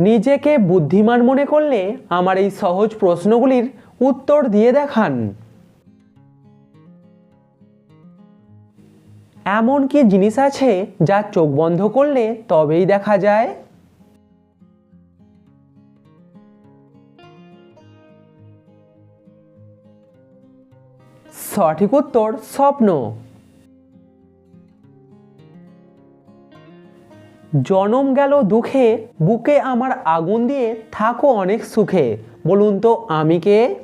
নিজেকে বুদ্ধিমান মনে করলে আমার এই সহজ প্রশ্নগুলির উত্তর দিয়ে দেখান। এমন কি জিনিস আছে যা চোখ বন্ধ করলে তবেই দেখা যায়? সঠিক উত্তর স্বপ্ন। জনম গেল দুঃখে, বুকে আমার আগুন দিয়ে থাকো অনেক সুখে। বলুন তো, আমি কে?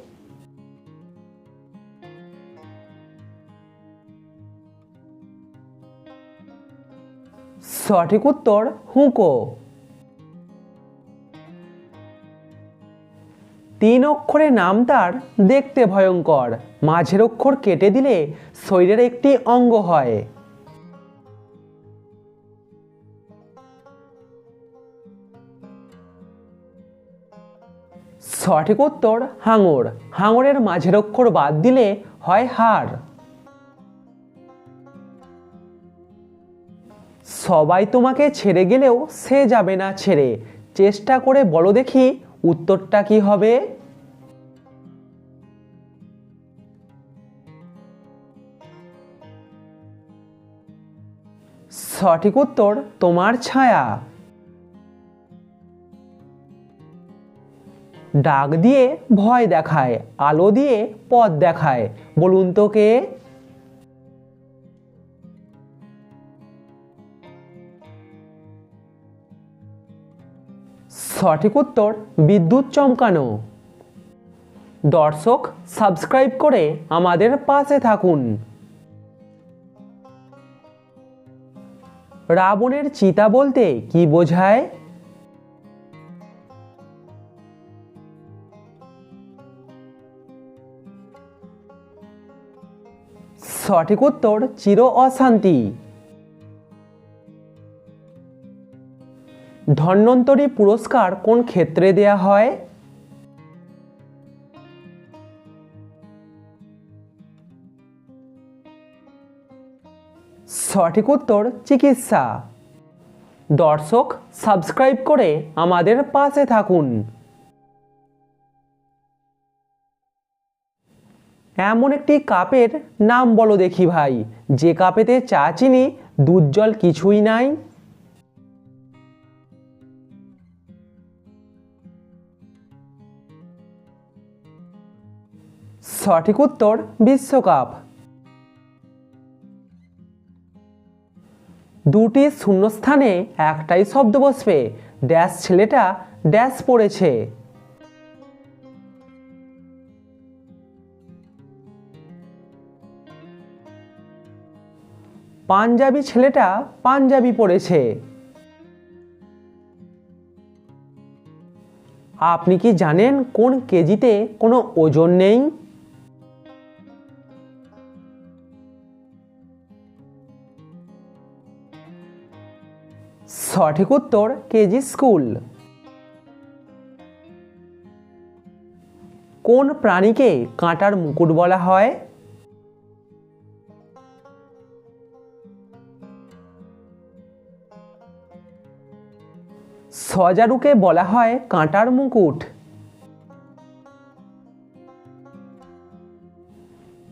সঠিক উত্তর, হুঁকো। তিন অক্ষরে নাম তার দেখতে ভয়ঙ্কর। মাঝের অক্ষর কেটে দিলে শরীরের একটি অঙ্গ হয়। সঠিক উত্তর হাঙর। হাঙরের মাঝের অক্ষর বাদ দিলে হয় হাড়। সবাই তোমাকে ছেড়ে গেলেও সে যাবে না ছেড়ে। চেষ্টা করে বলো দেখি উত্তরটা কি হবে। সঠিক উত্তর তোমার ছায়া। ডাক দিয়ে ভয় দেখায়, আলো দিয়ে পথ দেখায়। বলুন তো কে? সঠিক উত্তর, বিদ্যুৎ চমকানো। দর্শক, সাবস্ক্রাইব করে আমাদের পাশে থাকুন। রাবণের চিতা বলতে কি বোঝায়? সঠিক উত্তর চির অশান্তি। ধন্বন্তরী পুরস্কার কোন ক্ষেত্রে দেয়া হয়? সঠিক উত্তর চিকিৎসা। দর্শক, সাবস্ক্রাইব করে আমাদের পাশে থাকুন। এমন একটি কাপের নাম বলো দেখি ভাই। যে কাপেতে চা চিনি, দুধ জল কিছুই নাই। সঠিক উত্তর, বিশ্বকাপ। দুটি শূন্যস্থানে একটাই শব্দ বসবে। ড্যাশ ছেলেটা ড্যাশ পড়েছে। পাঞ্জাবি ছেলেটা পাঞ্জাবি পড়েছে আপনি কি জানেন কোন কেজিতে কোনো ওজন নেই? সঠিক উত্তর, কেজি স্কুল। কোন প্রাণীকে কাঁটার মুকুট বলা হয়? সজারুকে বলা হয় কাঁটার মুকুট।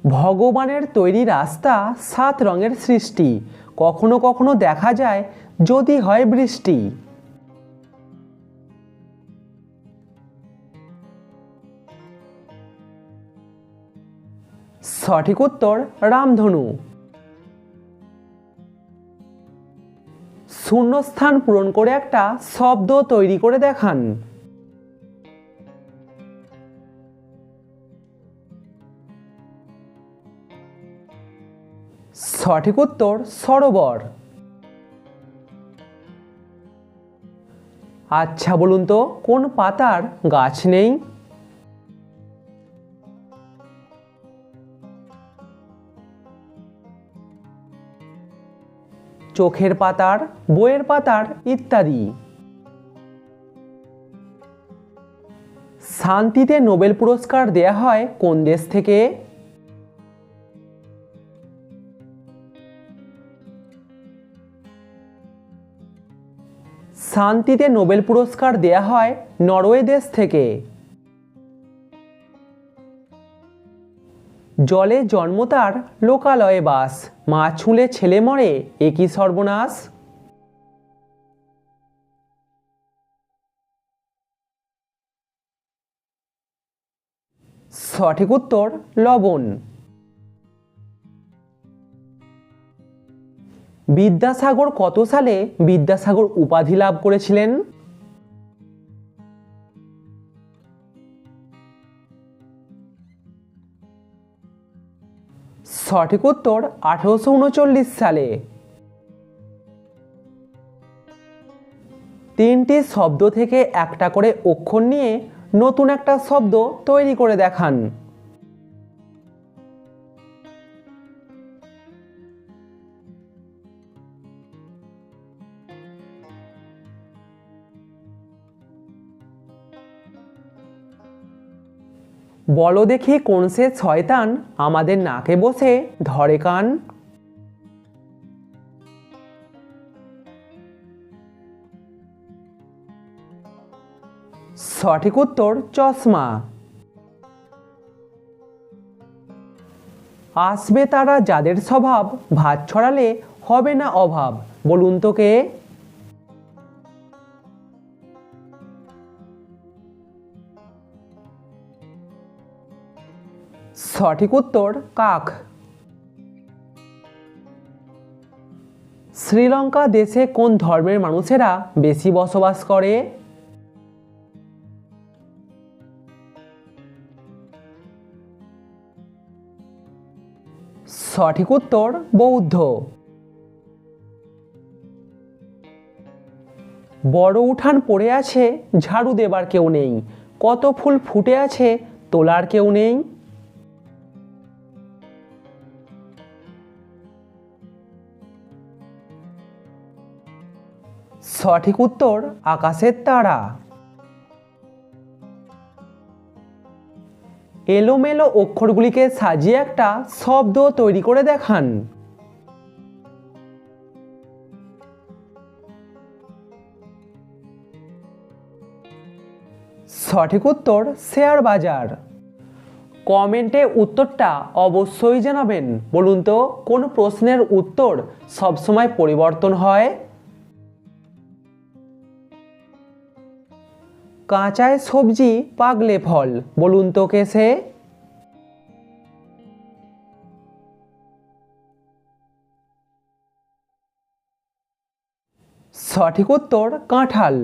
ভগবানের তৈরি রাস্তা সাত রঙের সৃষ্টি। কখনো কখনো দেখা যায় যদি হয় বৃষ্টি। সঠিক উত্তর রামধনু। শূন্যস্থান পূরণ করে একটা শব্দ তৈরি করে দেখান। সঠিক উত্তর, সরোবর। আচ্ছা বলুন তো, কোন পাতার গাছ নেই? চোখের পাতার, বইয়ের পাতার ইত্যাদি। শান্তিতে নোবেল পুরস্কার দেয়া হয় কোন দেশ থেকে? শান্তিতে নোবেল পুরস্কার দেয়া হয় নরওয়ে দেশ থেকে। জলে জন্ম তার লোকালয়ে বাস। মা ছুঁলে ছেলে মরে একই সর্বনাশ? সঠিক উত্তর, লবণ। বিদ্যাসাগর কত সালে বিদ্যাসাগর উপাধি লাভ করেছিলেন? সঠিক উত্তর আঠেরোশো উনচল্লিশ সালে। তিনটি শব্দ থেকে একটা করে অক্ষর নিয়ে নতুন একটা শব্দ তৈরি করে দেখান। বলো দেখি কোন সে শয়তান আমাদের নাকে বসে ধরে কান। সঠিক উত্তর, চশমা। আসবে তারা যাদের স্বভাব, ভাত ছড়ালে হবে না অভাব। বলুন তো কে? সঠিক উত্তর কাক। শ্রীলঙ্কা দেশে কোন ধর্মের মানুষেরা বেশি বসবাস করে? সঠিক উত্তর বৌদ্ধ। বড় উঠান পড়ে আছে, ঝাড়ু দেবার কেউ নেই। কত ফুল ফুটে আছে, তোলার কেউ নেই। সঠিক উত্তর, আকাশের তারা। এলোমেলো অক্ষরগুলিকে সাজিয়ে একটা শব্দ তৈরি করে দেখান। সঠিক উত্তর, শেয়ার বাজার। কমেন্টে উত্তরটা অবশ্যই জানাবেন। বলুন তো, কোন প্রশ্নের উত্তর সবসময় পরিবর্তন হয়? কাঁচায় সবজি পাগলে ফল বলুন তোকে সে? সঠিক উত্তর কাঁঠাল।